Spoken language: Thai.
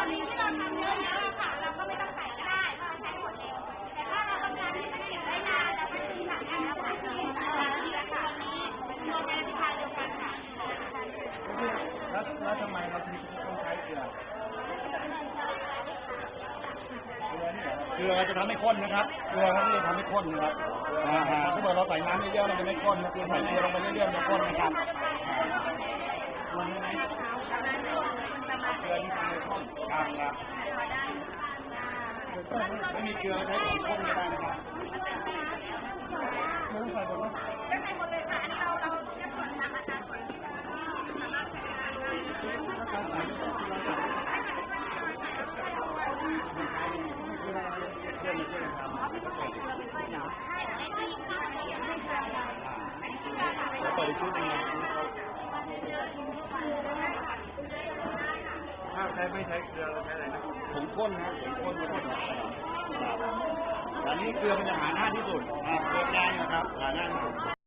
อนนี้ที่เราทำเยอะๆค่ะเราก็ไม่ต้องใส่ก็ได้เราะเราใช้ขวดเร็วแต่ถ้าเราต้อง เกลือจะทำให้ข้นนะครับ เกลือครับจะทำให้ข้นนะครับอ่าฮะถ้าเกิดเราใส่น้ำเยอะๆมันจะไม่ข้นนะคือใส่เกลือลงไปเรื่อยๆมันจะข้นนะครับเกลือที่ทำให้ข้นครับครับไม่มีเกลือใช้ของข้นไม่ได้นะครับ แล้วเปิดชุดยังไงถ้าใช้ไม่ใช้เกลือเราใช้อะไรนะผงข้นนะผงข้นไม่ใช่หรอกอันนี้เกลือมันจะหาหน้าที่สุดเกลือแดงนะครับหาหน้าที่สุด